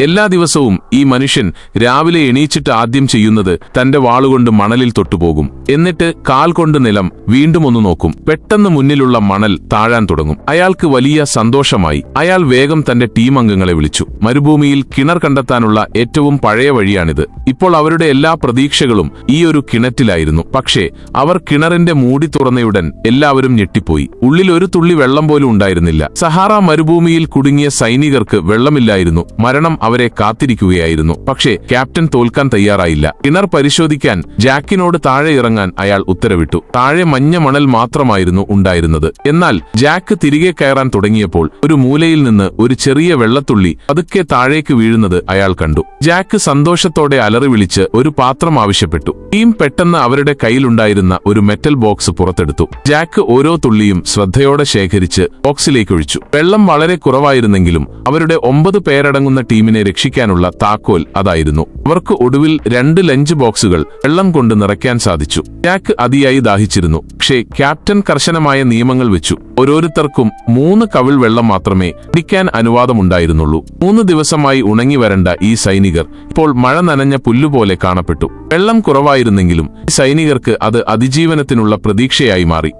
എല്ലാ ദിവസവും ഈ മനുഷ്യൻ രാവിലെ എണീച്ചിട്ട് ആദ്യം ചെയ്യുന്നത് തന്റെ വാളുകൊണ്ട് മണലിൽ തൊട്ടുപോകും. എന്നിട്ട് കാൽ കൊണ്ട് നിലം വീണ്ടും ഒന്ന് നോക്കും. പെട്ടെന്ന് മുന്നിലുള്ള മണൽ താഴാൻ തുടങ്ങും. അയാൾക്ക് വലിയ സന്തോഷമായി. അയാൾ വേഗം തന്റെ ടീം അംഗങ്ങളെ വിളിച്ചു. മരുഭൂമിയിൽ കിണർ കണ്ടെത്താനുള്ള ഏറ്റവും പഴയ വഴിയാണിത്. ഇപ്പോൾ അവരുടെ എല്ലാ പ്രതീക്ഷകളും ഈ ഒരു കിണറ്റിലായിരുന്നു. പക്ഷേ അവർ കിണറിന്റെ മൂടി തുറന്നയുടൻ എല്ലാവരും ഞെട്ടിപ്പോയി. ഉള്ളിൽ ഒരു തുള്ളി വെള്ളം പോലും ഉണ്ടായിരുന്നില്ല. സഹാറ മരുഭൂമിയിൽ കുടുങ്ങിയ സൈനികർക്ക് വെള്ളമില്ലായിരുന്നു. മരണം അവരെ കാത്തിരിക്കുകയായിരുന്നു. പക്ഷേ ക്യാപ്റ്റൻ തോൽക്കാൻ തയ്യാറായില്ല. കിണർ പരിശോധിക്കാൻ ജാക്കിനോട് താഴെ ഇറങ്ങാൻ അയാൾ ഉത്തരവിട്ടു. താഴെ മഞ്ഞ മണൽ മാത്രമായിരുന്നു ഉണ്ടായിരുന്നത്. എന്നാൽ ജാക്ക് തിരികെ കയറാൻ തുടങ്ങിയപ്പോൾ ഒരു മൂലയിൽ നിന്ന് ഒരു ചെറിയ വെള്ളത്തുള്ളി പതുക്കെ താഴേക്ക് വീഴുന്നത് അയാൾ കണ്ടു. ജാക്ക് സന്തോഷത്തോടെ അലറി വിളിച്ച് ഒരു പാത്രം ആവശ്യപ്പെട്ടു. ടീം പെട്ടെന്ന് അവരുടെ കയ്യിലുണ്ടായിരുന്ന ഒരു മെറ്റൽ ബോക്സ് പുറത്തെടുത്തു. ജാക്ക് ഓരോ തുള്ളിയും ശ്രദ്ധയോടെ ശേഖരിച്ച് ബോക്സിലേക്ക് ഒഴിച്ചു വെള്ളം വളരെ കുറവായിരുന്നെങ്കിലും അവരുടെ ഒമ്പത് പേരടങ്ങുന്ന ടീമിനെ രക്ഷിക്കാനുള്ള താക്കോൽ അതായിരുന്നു. അവർക്ക് ഒടുവിൽ രണ്ട് ലഞ്ച് ബോക്സുകൾ വെള്ളം കൊണ്ട് നിറയ്ക്കാൻ സാധിച്ചു. ജാക്ക് അതിയായി ദാഹിച്ചിരുന്നു. പക്ഷേ ക്യാപ്റ്റൻ കർശനമായ നിയമങ്ങൾ വെച്ചു. ഓരോരുത്തർക്കും മൂന്ന് കവിൾ വെള്ളം മാത്രമേ കുടിക്കാൻ അനുവാദമുണ്ടായിരുന്നുള്ളൂ. മൂന്ന് ദിവസമായി ഉണങ്ങി വരണ്ട ഈ സൈനികർ ഇപ്പോൾ മഴ നനഞ്ഞ പുല്ലുപോലെ കാണപ്പെട്ടു. വെള്ളം കുറവായിരുന്നെങ്കിലും ഈ സൈനികർക്ക് അത് അതിജീവനത്തിനുള്ള പ്രതീക്ഷയായി മാറി.